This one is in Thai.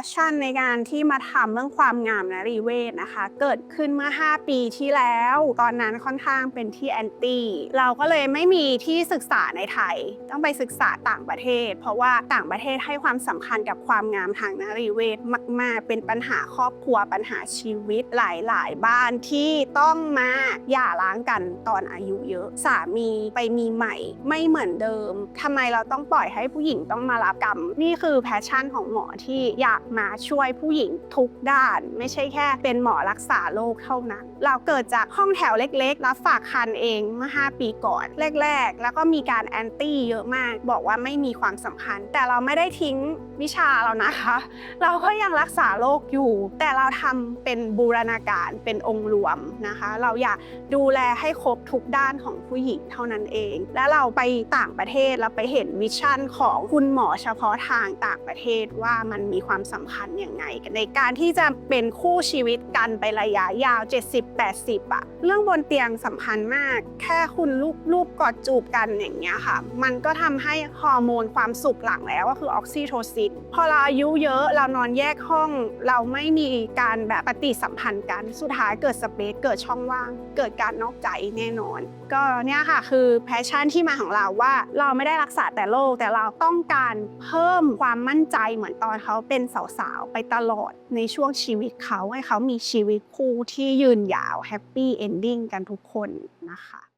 ชชั่นในการที่มาทำเรื่องความงามและรีเวชนะคะ เกิดขึ้นเมื่อ 5 ปีที่แล้ว ตอนนั้นค่อนข้างเป็นที่แอนตี้เราก็เลยไม่มีที่ศึกษาในไทย ต้องไปศึกษาต่างประเทศ เพราะว่าต่างประเทศให้ความสำคัญกับความงามทางนรีเวชมาก ๆ เป็นปัญหาครอบครัวปัญหาชีวิตหลาย ๆ บ้านที่ต้องมาหย่าร้างกันตอนอายุเยอะสามีไปมีใหม่ ไม่เหมือนเดิมทำไมเราต้องปล่อยให้ผู้หญิงต้องมารับกรรมนี่คือแพชชั่นของหมอที่อยากมาช่วยผู้หญิงทุกด้าน ไม่ใช่แค่เป็นหมอรักษาโรคเท่านั้น เราเกิดจากห้องแถวเล็กๆ รับฝากคันเองเมื่อ 5 ปีก่อน แรก ๆ แล้วก็มีการแอนตี้เยอะมาก บอกว่าไม่มีความสำคัญ แต่เราไม่ได้ทิ้งวิชาเรานะคะ เราก็ยังรักษาโรคอยู่ แต่เราทำเป็นบูรณาการเป็นองค์รวมนะคะ เราอยากดูแลให้ครบทุกด้านของผู้หญิงเท่านั้นเอง และเราไปต่างประเทศเราไปเห็นวิชั่นของคุณหมอเฉพาะทางต่างประเทศว่ามันมีความสำคัญยังไง ในการที่จะเป็นคู่ชีวิตกันไประยะยาว 70-80อะเรื่องบนเตียงสำคัญมาก แค่คุณรูปรูปกอดจูบกันอย่างเงี้ยค่ะ มันก็ทำให้ฮอร์โมนความสุขหลังแล้วก็คือออกซิโทซินพอเราอายุเยอะเรานอนแยกห้อง เราไม่มีการแบบปฏิสัมพันธ์กันสุดท้ายเกิดสเปซเกิดช่องว่าง เกิดการนอกใจแน่นอน ก็เนี่ยค่ะคือแพชชั่นที่มาของเราว่าเราไม่ได้รักษาแต่โรคแต่เราต้องการเพิ่มความมั่นใจเหมือนตอนเขาเป็นสาวๆ ไปตลอดในช่วงชีวิตเขาให้เขามีชีวิตคู่ที่ยืนยาวแฮปปี้เอนดิ้งกันทุกคนนะคะ